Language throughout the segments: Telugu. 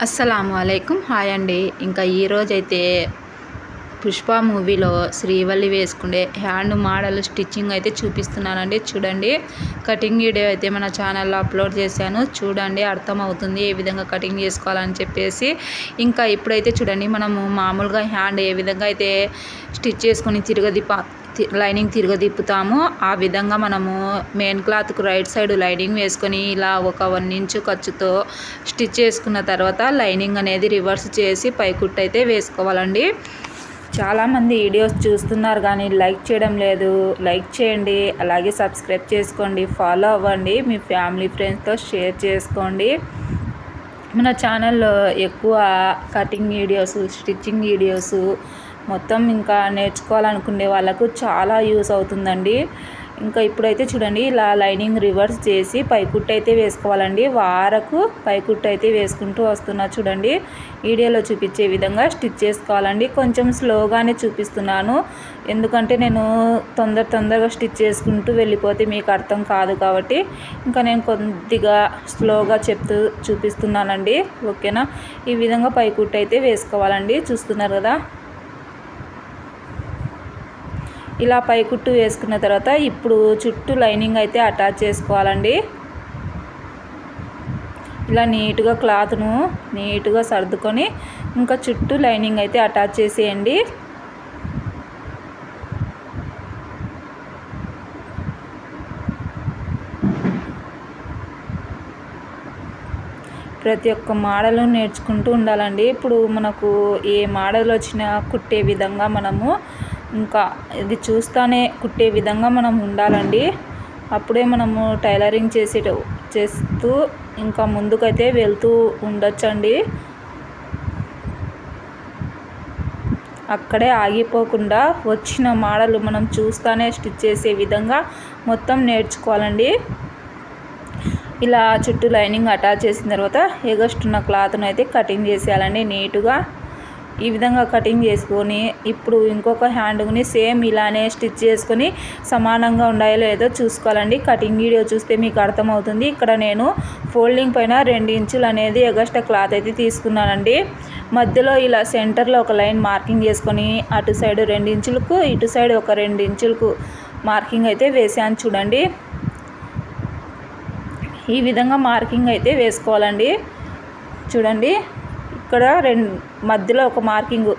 అస్సలం అయికం హాయ్ అండి. ఇంకా ఈరోజైతే పుష్ప మూవీలో శ్రీవల్లి వేసుకునే హ్యాండ్ మోడల్ స్టిచ్చింగ్ అయితే చూపిస్తున్నానండి. చూడండి. కటింగ్ వీడియో అయితే మన ఛానల్లో అప్లోడ్ చేశాను. చూడండి అర్థమవుతుంది ఏ విధంగా కటింగ్ చేసుకోవాలని చెప్పేసి. ఇంకా ఇప్పుడైతే చూడండి మనము మామూలుగా హ్యాండ్ ఏ విధంగా అయితే స్టిచ్ చేసుకొని తిరగదిప్ప లైనింగ్ తిరగదిప్పుతామో ఆ విధంగా మనము మెయిన్ క్లాత్కు రైట్ సైడ్ లైనింగ్ వేసుకొని ఇలా ఒక వన్ ఇంచు ఖర్చుతో స్టిచ్ చేసుకున్న తర్వాత లైనింగ్ అనేది రివర్స్ చేసి పైకుట్టు అయితే వేసుకోవాలండి. చాలామంది వీడియోస్ చూస్తున్నారు కానీ లైక్ చేయడం లేదు. లైక్ చేయండి. అలాగే సబ్స్క్రైబ్ చేసుకోండి. ఫాలో అవ్వండి. మీ ఫ్యామిలీ ఫ్రెండ్స్తో షేర్ చేసుకోండి. మన ఛానల్లో ఎక్కువ కటింగ్ వీడియోస్ స్టిచ్చింగ్ వీడియోస్ మొత్తం ఇంకా నేర్చుకోవాలనుకునే వాళ్ళకు చాలా యూస్ అవుతుందండి. ఇంకా ఇప్పుడైతే చూడండి ఇలా లైనింగ్ రివర్స్ చేసి పైకుట్టు అయితే వేసుకోవాలండి. వారకు పైకుట్టు అయితే వేసుకుంటూ వస్తున్నా చూడండి. వీడియోలో చూపించే విధంగా స్టిచ్ చేసుకోవాలండి. కొంచెం స్లోగానే చూపిస్తున్నాను. ఎందుకంటే నేను తొందర తొందరగా స్టిచ్ చేసుకుంటూ వెళ్ళిపోతే మీకు అర్థం కాదు కాబట్టి ఇంకా నేను కొద్దిగా స్లోగా చెప్తూ చూపిస్తున్నానండి. ఓకేనా? ఈ విధంగా పైకుట్టు అయితే వేసుకోవాలండి. చూస్తున్నారు కదా? ఇలా పై కుట్టు వేసుకున్న తర్వాత ఇప్పుడు చుట్టూ లైనింగ్ అయితే అటాచ్ చేసుకోవాలండి. ఇలా నీట్గా క్లాత్ను నీట్గా సర్దుకొని ఇంకా చుట్టూ లైనింగ్ అయితే అటాచ్ చేసేయండి. ప్రతి ఒక్క మోడల్ నేర్చుకుంటూ ఉండాలండి. ఇప్పుడు మనకు ఏ మోడల్ వచ్చినా కుట్టే విధంగా మనము ఇంకా ఇది చూస్తానే కుట్టే విధంగా మనం ఉండాలండి. అప్పుడే మనము టైలరింగ్ చేసే చేస్తూ ఇంకా ముందుకైతే వెళ్తూ ఉండొచ్చండి. అక్కడే ఆగిపోకుండా వచ్చిన మోడల్ మనం చూస్తానే స్టిచ్ చేసే విధంగా మొత్తం నేర్చుకోవాలండి. ఇలా చుట్టూ లైనింగ్ అటాచ్ చేసిన తర్వాత ఎగస్టున్న క్లాత్ను అయితే కటింగ్ చేసేయాలండి నీట్గా. ఈ విధంగా కటింగ్ చేసుకొని ఇప్పుడు ఇంకొక హ్యాండ్ని సేమ్ ఇలానే స్టిచ్ చేసుకొని సమానంగా ఉన్నాయో లేదో చూసుకోవాలండి. కటింగ్ వీడియో చూస్తే మీకు అర్థమవుతుంది. ఇక్కడ నేను ఫోల్డింగ్ పైన రెండు ఇంచులు అనేది ఎగస్ట్రా క్లాత్ అయితే తీసుకున్నానండి. మధ్యలో ఇలా సెంటర్లో ఒక లైన్ మార్కింగ్ చేసుకొని అటు సైడ్ రెండు ఇంచులకు ఇటు సైడ్ ఒక రెండు ఇంచులకు మార్కింగ్ అయితే వేసాను చూడండి. ఈ విధంగా మార్కింగ్ అయితే వేసుకోవాలండి. చూడండి. ఇక్కడ రెండు మధ్యలో ఒక మార్కింగ్.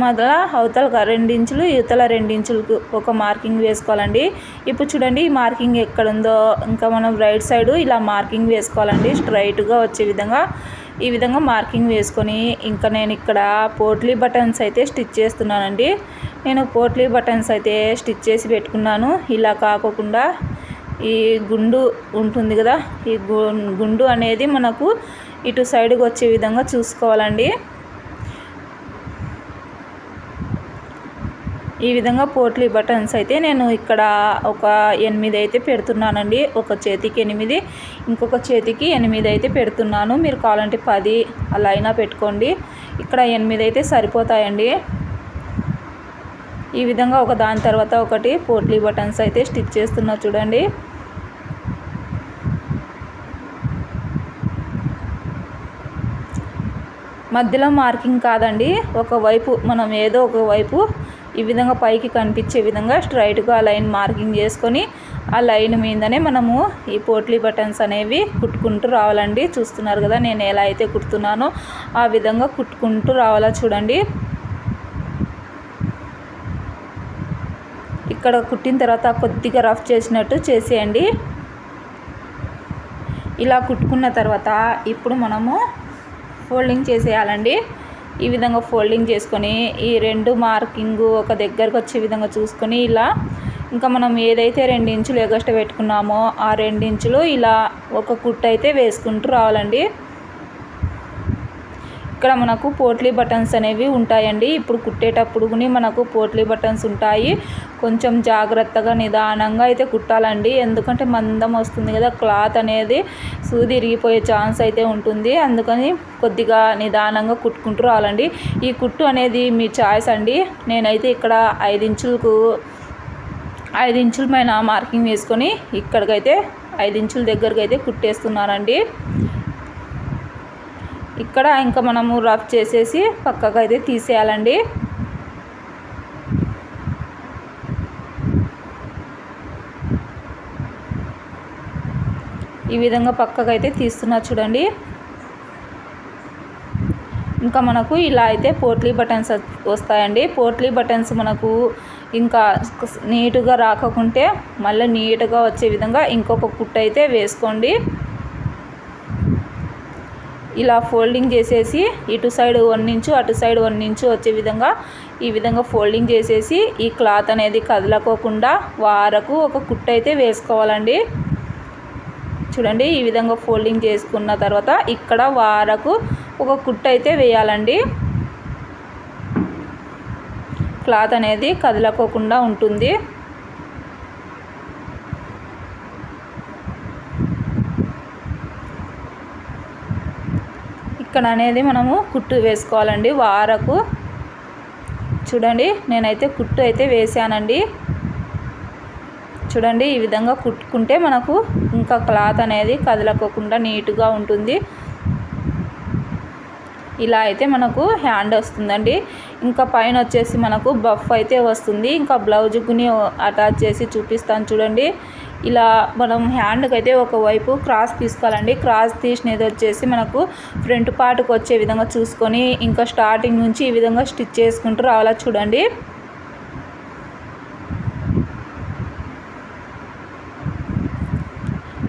మొదల అవతల రెండించులు ఇవతల రెండించులకు ఒక మార్కింగ్ వేసుకోవాలండి. ఇప్పుడు చూడండి ఈ మార్కింగ్ ఎక్కడ ఉందో ఇంకా మనం రైట్ సైడ్ ఇలా మార్కింగ్ వేసుకోవాలండి. స్ట్రైట్గా వచ్చే విధంగా. ఈ విధంగా మార్కింగ్ వేసుకొని ఇంకా నేను ఇక్కడ పోట్లీ బటన్స్ అయితే స్టిచ్ చేస్తున్నానండి. నేను పోట్లీ బటన్స్ అయితే స్టిచ్ చేసి పెట్టుకున్నాను. ఇలా కాకోకుండా ఈ గుండు ఉంటుంది కదా ఈ గుండు అనేది మనకు ఇటు సైడ్కి వచ్చే విధంగా చూసుకోవాలండి. ఈ విధంగా పోట్లీ బటన్స్ అయితే నేను ఇక్కడ ఒక ఎనిమిది అయితే పెడుతున్నానండి. ఒక చేతికి ఎనిమిది ఇంకొక చేతికి ఎనిమిది అయితే పెడుతున్నాను. మీరు కావాలంటే పది అలా అయినా పెట్టుకోండి. ఇక్కడ ఎనిమిది అయితే సరిపోతాయండి. ఈ విధంగా ఒక దాని తర్వాత ఒకటి పోట్లీ బటన్స్ అయితే స్టిచ్ చేస్తున్నా చూడండి. మధ్యలో మార్కింగ్ కాదండి. ఒకవైపు మనం ఏదో ఒక వైపు ఈ విధంగా పైకి కనిపించే విధంగా స్ట్రైట్గా లైన్ మార్కింగ్ చేసుకొని ఆ లైన్ మీదనే మనము ఈ పోట్లీ బటన్స్ అనేవి కుట్టుకుంటూ రావాలండి. చూస్తున్నారు కదా నేను ఎలా అయితే కుడుతున్నానో ఆ విధంగా కుట్టుకుంటూ రావాలా చూడండి. ఇక్కడ కుట్టిన తర్వాత కొద్దిగా రఫ్ చేసినట్టు చేసేయండి. ఇలా కుట్టుకున్న తర్వాత ఇప్పుడు మనము ఫోల్డింగ్ చేసేయాలండి. ఈ విధంగా ఫోల్డింగ్ చేసుకొని ఈ రెండు మార్కింగ్ ఒక దగ్గరకు వచ్చే విధంగా చూసుకొని ఇలా ఇంకా మనం ఏదైతే రెండు ఇంచులు ఎగస్ట పెట్టుకున్నామో ఆ రెండు ఇంచులు ఇలా ఒక కుట్టు అయితే వేసుకుంటూ రావాలండి. ఇక్కడ మనకు పోట్లీ బటన్స్ అనేవి ఉంటాయండి. ఇప్పుడు కుట్టేటప్పుడు కూడా మనకు పోట్లీ బటన్స్ ఉంటాయి. కొంచెం జాగ్రత్తగా నిదానంగా అయితే కుట్టాలండి. ఎందుకంటే మందం వస్తుంది కదా క్లాత్ అనేది సూది ఇరిగిపోయే ఛాన్స్ అయితే ఉంటుంది. అందుకని కొద్దిగా నిదానంగా కుట్టుకుంటూ రావాలండి. ఈ కుట్టు అనేది మీ ఛాయిస్ అండి. నేనైతే ఇక్కడ ఐదు ఇంచులకు ఐదు ఇంచుల పైన మార్కింగ్ వేసుకొని ఇక్కడికైతే ఐదు ఇంచుల దగ్గరకు అయితే కుట్టేస్తున్నానండి. ఇక్కడ ఇంకా మనము రఫ్ చేసేసి పక్కకైతే అయితే తీసేయాలండి. ఈ విధంగా పక్కకు అయితే తీస్తున్నా చూడండి. ఇంకా మనకు ఇలా అయితే పోట్లీ బటన్స్ వస్తాయండి. పోట్లీ బటన్స్ మనకు ఇంకా నీట్గా రాకకుంటే మళ్ళీ నీట్గా వచ్చే విధంగా ఇంకొక కుట్టు అయితే వేసుకోండి. ఇలా ఫోల్డింగ్ చేసేసి ఇటు సైడ్ వన్ ఇంచు అటు సైడ్ వన్ ఇంచు వచ్చే విధంగా ఈ విధంగా ఫోల్డింగ్ చేసేసి ఈ క్లాత్ అనేది కదలకోకుండా వారకు ఒక కుట్టు అయితే వేసుకోవాలండి. చూడండి ఈ విధంగా ఫోల్డింగ్ చేసుకున్న తర్వాత ఇక్కడ వారకు ఒక కుట్టు అయితే వేయాలండి. క్లాత్ అనేది కదలకోకుండా ఉంటుంది. ఇక్కడ అనేది మనము కుట్టు వేసుకోవాలండి వారకు. చూడండి నేనైతే కుట్టు అయితే వేసానండి చూడండి ఈ విధంగా కుట్టుకుంటే మనకు ఇంకా క్లాత్ అనేది కదలకోకుండా నీట్గా ఉంటుంది. ఇలా అయితే మనకు హ్యాండ్ వస్తుందండి. ఇంకా పైన వచ్చేసి మనకు బఫ్ అయితే వస్తుంది. ఇంకా బ్లౌజ్కుని అటాచ్ చేసి చూపిస్తాను చూడండి. ఇలా మనం హ్యాండ్కి అయితే ఒకవైపు క్రాస్ తీసుకోవాలండి. క్రాస్ తీసినది వచ్చేసి మనకు ఫ్రంట్ పార్ట్కి వచ్చే విధంగా చూసుకొని ఇంకా స్టార్టింగ్ నుంచి ఈ విధంగా స్టిచ్ చేసుకుంటూ రావాలా చూడండి.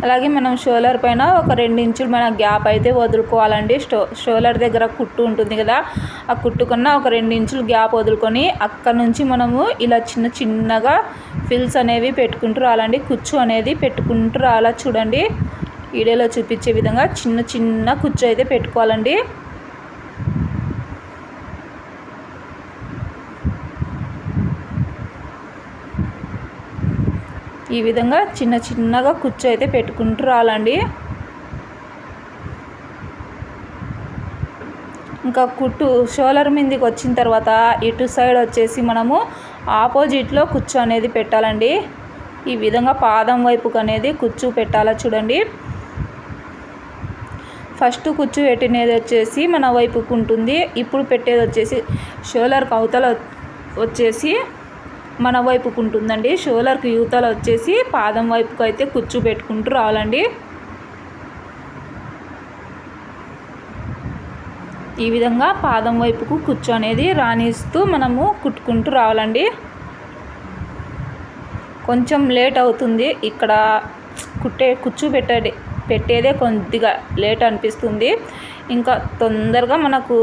అలాగే మనం షోలర్ పైన ఒక రెండు ఇంచులు మన గ్యాప్ అయితే వదులుకోవాలండి. స్టో షోలర్ దగ్గర కుట్టు ఉంటుంది కదా ఆ కుట్టు కన్నా ఒక రెండు ఇంచులు గ్యాప్ వదులుకొని అక్కడ నుంచి మనము ఇలా చిన్న చిన్నగా ఫిల్స్ అనేవి పెట్టుకుంటూ రావాలండి కుచ్చు అనేది పెట్టుకుంటూ రావాలా చూడండి. వీడియోలో చూపించే విధంగా చిన్న చిన్న కుచ్చు అయితే పెట్టుకోవాలండి. ఈ విధంగా చిన్న చిన్నగా కుచ్చు అయితే పెట్టుకుంటూ రాలండి. ఇంకా కుట్టు షోలర్ మీదకి వచ్చిన తర్వాత ఇటు సైడ్ వచ్చేసి మనము ఆపోజిట్లో కుచ్చు అనేది పెట్టాలండి. ఈ విధంగా పాదం వైపుకు అనేది కుచ్చు పెట్టాలా చూడండి. ఫస్ట్ కుచ్చు పెట్టినది వచ్చేసి మన వైపుకు ఉంటుంది. ఇప్పుడు పెట్టేది వచ్చేసి షోలర్కి అవతల వచ్చేసి మన వైపుకు ఉంటుందండి. షోలర్కి యూతలు వచ్చేసి పాదం వైపుకు అయితే కుచ్చు పెట్టుకుంటూ రావాలండి. ఈ విధంగా పాదం వైపుకు కుచ్చు అనేది రాణిస్తూ మనము కుట్టుకుంటూ రావాలండి. కొంచెం లేట్ అవుతుంది. ఇక్కడ కుట్టే కుచ్చు పెట్టేదే కొద్దిగా లేట్ అనిపిస్తుంది. ఇంకా తొందరగా మనకు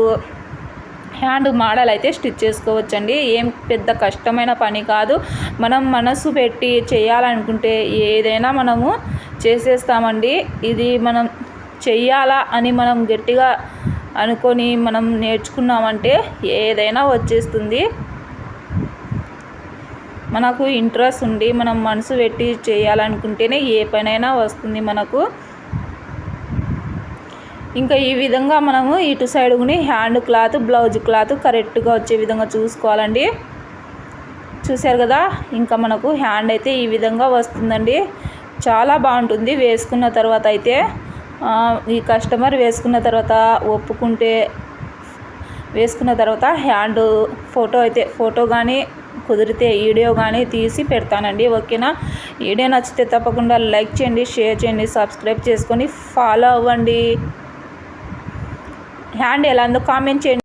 హ్యాండ్ మోడల్ అయితే స్టిచ్ చేసుకోవచ్చండి. ఏం పెద్ద కష్టమైన పని కాదు. మనం మనసు పెట్టి చేయాలనుకుంటే ఏదైనా మనము చేసేస్తామండి. ఇది మనం చెయ్యాలా అని మనం గట్టిగా అనుకొని మనం నేర్చుకున్నామంటే ఏదైనా వచ్చేస్తుంది. మనకు ఇంట్రెస్ట్ ఉండి మనం మనసు పెట్టి చేయాలనుకుంటేనే ఏ పనైనా వస్తుంది మనకు. ఇంకా ఈ విధంగా మనము ఇటు సైడ్ కూడా హ్యాండ్ క్లాత్ బ్లౌజ్ క్లాత్ కరెక్ట్గా వచ్చే విధంగా చూసుకోవాలండి. చూశారు కదా? ఇంకా మనకు హ్యాండ్ అయితే ఈ విధంగా వస్తుందండి. చాలా బాగుంటుంది. వేసుకున్న తర్వాత అయితే ఈ కస్టమర్ వేసుకున్న తర్వాత ఒప్పుకుంటే వేసుకున్న తర్వాత హ్యాండ్ ఫోటో అయితే ఫోటో కానీ కుదిరితే వీడియో కానీ తీసి పెడతానండి. ఓకేనా? వీడియో నచ్చితే తప్పకుండా లైక్ చేయండి షేర్ చేయండి సబ్స్క్రైబ్ చేసుకొని ఫాలో అవ్వండి. హ్యాండ్ ఎలా ఉందో కామెంట్ చేయండి.